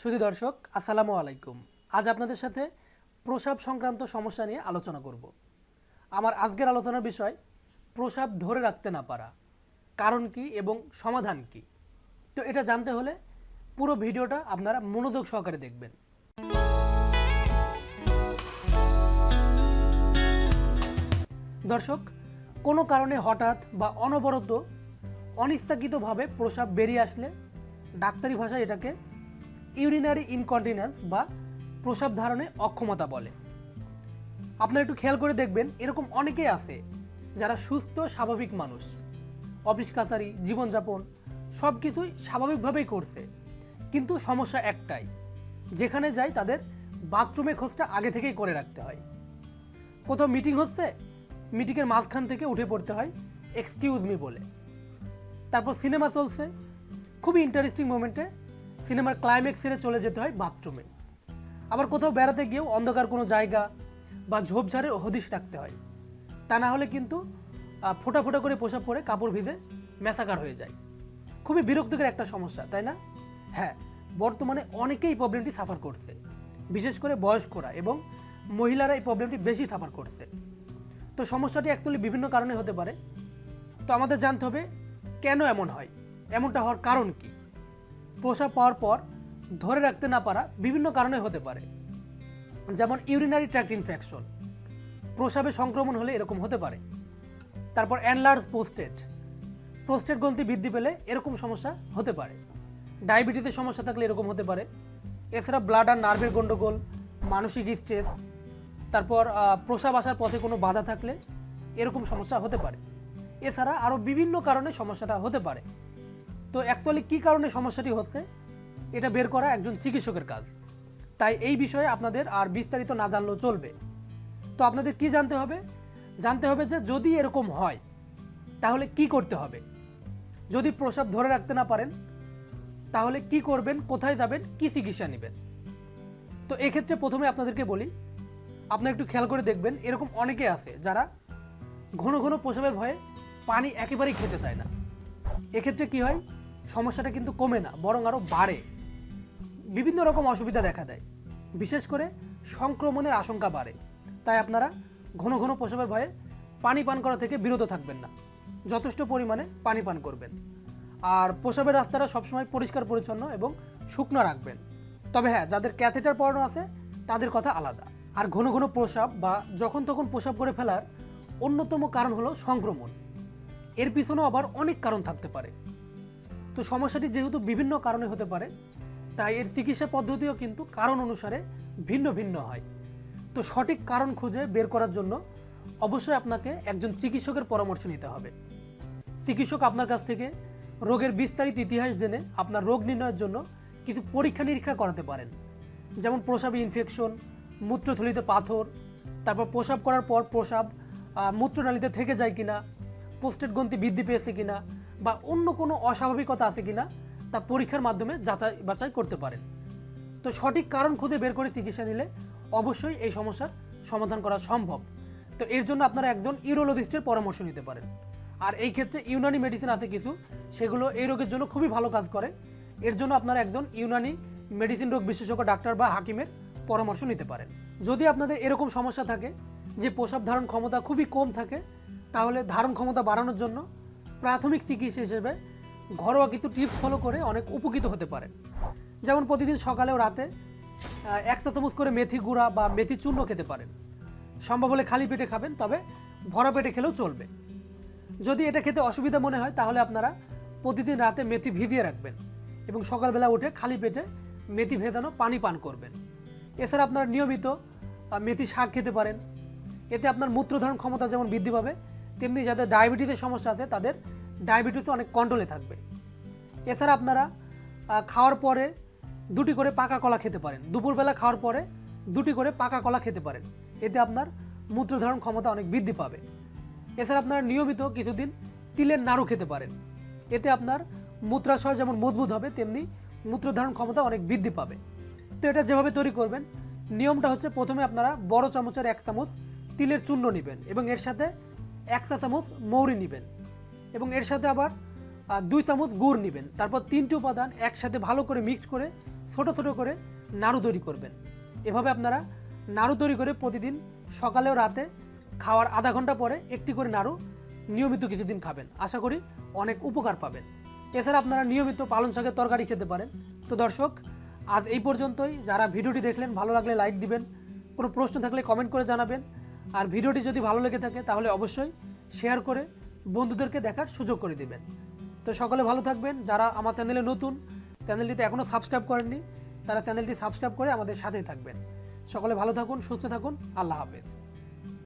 সুধী দর্শক, আসসালামু আলাইকুম। আজ আপনাদের সাথে প্রসাব সংক্রান্ত সমস্যা নিয়ে আলোচনা করব। আমার আজকের আলোচনার বিষয়, প্রসাব ধরে রাখতে না পারা। কারণ কি এবং সমাধান কি? তো এটা জানতে হলে পুরো ভিডিওটা আপনারা মনোযোগ সহকারে দেখবেন। দর্শক, কোনো কারণে হঠাৎ বা অনবরত অনিচ্ছাকৃতভাবে প্রসাব বেরিয়ে আসলে ডাক্তারি ভাষায় এটাকে ইউরিনারি ইনকন্টিনেন্স বা প্রসাব ধারণে অক্ষমতা বলে। আপনারা একটু খেয়াল করে দেখবেন, এরকম অনেকেই আছে যারা সুস্থ, স্বাভাবিক মানুষ। অফিস, কাছারি, জীবনযাপন সব কিছুই স্বাভাবিকভাবেই করছে। কিন্তু সমস্যা একটাই, যেখানে যায় তাদের বাথরুমের খোঁজটা আগে থেকেই করে রাখতে হয়। কোথাও মিটিং হচ্ছে, মিটিংয়ের মাঝখান থেকে উঠে পড়তে হয় এক্সকিউজ মি বলে। তারপর সিনেমা চলছে, খুবই ইন্টারেস্টিং মোমেন্টে সিনেমার ক্লাইম্যাক্স ছেড়ে চলে যেতে হয় বাথরুমে আবার কোথাও বেড়াতে গিয়েও অন্ধকার কোনো জায়গা বা ঝোপঝাড়ের হদিশ রাখতে হয়। তা না হলে কিন্তু ফোঁটা ফোঁটা করে পোশাক পরে কাপড় ভিজে মেসাকার হয়ে যায়। খুবই বিরক্তিকর একটা সমস্যা, তাই না? হ্যাঁ বর্তমানে অনেকেই প্রবলেমটি সাফার করছে। বিশেষ করে বয়স্করা এবং মহিলারা এই প্রবলেমটি বেশি সাফার করছে। তো সমস্যাটি অ্যাকচুয়ালি বিভিন্ন কারণে হতে পারে। তো আমাদের জানতে হবে, কেন এমন হয়? এমনটা হওয়ার কারণ কি? প্রসাব পাওয়ার পর ধরে রাখতে না পারা বিভিন্ন কারণে হতে পারে। যেমন ইউরিনারি ট্র্যাক্ট ইনফেকশন প্রসাবে সংক্রমণ হলে এরকম হতে পারে। তারপর অ্যানলার্জ পোস্টেট প্রোস্টেট গ্রন্থি বৃদ্ধি পেলে এরকম সমস্যা হতে পারে। ডায়াবেটিসের সমস্যা থাকলে এরকম হতে পারে। এছাড়া ব্লাড আর নার্ভের গণ্ডগোল মানসিক স্ট্রেস তারপর প্রসাব আসার পথে কোনো বাধা থাকলে এরকম সমস্যা হতে পারে। এছাড়া আরও বিভিন্ন কারণে সমস্যাটা হতে পারে। তো অ্যাকচুয়ালি কী কারণে সমস্যাটি হচ্ছে? এটা বের করা একজন চিকিৎসকের কাজ। তাই এই বিষয়ে আপনাদের আর বিস্তারিত না জানলেও চলবে। তো আপনাদের কি জানতে হবে? জানতে হবে যে যদি এরকম হয়, তাহলে কি করতে হবে? যদি প্রসাব ধরে রাখতে না পারেন, তাহলে কি করবেন? কোথায় যাবেন? কি চিকিৎসা নেবেন? তো এক্ষেত্রে প্রথমে আপনাদেরকে বলি, আপনারা একটু খেয়াল করে দেখবেন, এরকম অনেকে আছে যারা ঘন ঘন প্রসাবের ভয়ে পানি একেবারেই খেতে চায় না। এক্ষেত্রে কি হয়? সমস্যাটা কিন্তু কমে না, বরং আরও বাড়ে। বিভিন্ন রকম অসুবিধা দেখা দেয়। বিশেষ করে সংক্রমণের আশঙ্কা বাড়ে। তাই আপনারা ঘন ঘন প্রসাবের ভয়ে পানি পান করা থেকে বিরত থাকবেন না। যথেষ্ট পরিমাণে পানি পান করবেন। আর প্রসাবের রাস্তাটা সবসময় পরিষ্কার, পরিচ্ছন্ন এবং শুকনো রাখবেন। তবে হ্যাঁ যাদের ক্যাথেটার পড়ানো আছে, তাদের কথা আলাদা। আর ঘন ঘন প্রসাব বা যখন তখন প্রসাব করে ফেলার অন্যতম কারণ হলো সংক্রমণ। এর পিছনেও আবার অনেক কারণ থাকতে পারে। তো সমস্যাটি যেহেতু বিভিন্ন কারণে হতে পারে, তাই এর চিকিৎসা পদ্ধতিও কিন্তু কারণ অনুসারে ভিন্ন ভিন্ন হয়। তো সঠিক কারণ খুঁজে বের করার জন্য অবশ্যই আপনাকে একজন চিকিৎসকের পরামর্শ নিতে হবে। চিকিৎসক আপনার কাছ থেকে রোগের বিস্তারিত ইতিহাস জেনে আপনার রোগ নির্ণয়ের জন্য কিছু পরীক্ষা নিরীক্ষা করাতে পারেন। যেমন প্রসাবে ইনফেকশন মূত্রথলিতে পাথর, তারপর প্রসাব করার পর প্রসাব মূত্রনালীতে থেকে যায় কিনা পোস্টেট গ্রন্থি বৃদ্ধি পেয়েছে কিনা বা অন্য কোনো অস্বাভাবিকতা আছে কিনা তা পরীক্ষার মাধ্যমে যাচাই বাছাই করতে পারেন। তো সঠিক কারণ খুঁজে বের করে চিকিৎসা নিলে অবশ্যই এই সমস্যার সমাধান করা সম্ভব। তো এর জন্য আপনারা একজন ইউরোলজিস্টের পরামর্শ নিতে পারেন। আর এই ক্ষেত্রে ইউনানি মেডিসিন আছে কিছু, সেগুলো এই রোগের জন্য খুবই ভালো কাজ করে। এর জন্য আপনারা একজন ইউনানি মেডিসিন রোগ বিশেষজ্ঞ, ডাক্তার বা হাকিমের পরামর্শ নিতে পারেন। যদি আপনাদের এরকম সমস্যা থাকে যে প্রসাব ধারণ ক্ষমতা খুবই কম থাকে, তাহলে ধারণ ক্ষমতা বাড়ানোর জন্য প্রাথমিক চিকিৎসা হিসেবে ঘরোয়া কিছু টিপস ফলো করে অনেক উপকৃত হতে পারেন। যেমন প্রতিদিন সকালে ও রাতে এক চামচ করে মেথি গুঁড়া বা মেথি চূর্ণ খেতে পারেন। সম্ভব হলে খালি পেটে খাবেন, তবে ভরা পেটে খেলেও চলবে। যদি এটা খেতে অসুবিধা মনে হয়, তাহলে আপনারা প্রতিদিন রাতে মেথি ভিজিয়ে রাখবেন এবং সকালবেলা উঠে খালি পেটে মেথি ভেজানো পানি পান করবেন। এছাড়া আপনারা নিয়মিত মেথি শাক খেতে পারেন। এতে আপনার মূত্রধারণ ক্ষমতা যেমন বৃদ্ধি পাবে তেমনি যাদের ডায়াবেটিসের সমস্যা আছে, তাদের ডায়াবেটিসও অনেক কন্ট্রোলে থাকবে। এছাড়া আপনারা খাওয়ার পরে দুটি করে পাকা কলা খেতে পারেন। দুপুরবেলা খাওয়ার পরে দুটি করে পাকা কলা খেতে পারেন। এতে আপনার মূত্রধারণ ক্ষমতা অনেক বৃদ্ধি পাবে। এছাড়া আপনারা নিয়মিত কিছুদিন তিলের নাড়ু খেতে পারেন। এতে আপনার মূত্রাশয় যেমন মজবুত হবে, তেমনি মূত্রধারণ ক্ষমতা অনেক বৃদ্ধি পাবে। তো এটা যেভাবে তৈরি করবেন, নিয়মটা হচ্ছে প্রথমে আপনারা বড় চামচের এক চামচ তিলের চূর্ণ নেবেন এবং এর সাথে এক চা চামচ মৌরি নেবেন এবং এর সাথে আবার দুই চামচ গুড় নেবেন। তারপর তিনটি উপাদান একসাথে ভালো করে মিক্স করে ছোট ছোট করে নাড়ু তৈরি করবেন। এভাবে আপনারা নাড়ু তৈরি করে প্রতিদিন সকালে ও রাতে খাওয়ার আধা ঘণ্টা পরে একটি করে নাড়ু নিয়মিত কিছুদিন খাবেন। আশা করি অনেক উপকার পাবেন। এছাড়া আপনারা নিয়মিত পালং শাকের তরকারি খেতে পারেন। তো দর্শক, আজ এই পর্যন্তই। যারা ভিডিওটি দেখলেন, ভালো লাগলে লাইক দিবেন। কোনো প্রশ্ন থাকলে কমেন্ট করে জানাবেন। আর ভিডিওটি যদি ভালো লেগে থাকে, তাহলে অবশ্যই শেয়ার করে বন্ধুদেরকে দেখার সুযোগ করে দেবেন। তো সকলে ভালো থাকবেন। যারা আমার চ্যানেলে নতুন চ্যানেলটিতে এখনও সাবস্ক্রাইব করেননি, তারা চ্যানেলটি সাবস্ক্রাইব করে আমাদের সাথেই থাকবেন। সকলে ভালো থাকুন, সুস্থ থাকুন। আল্লাহ হাফেজ।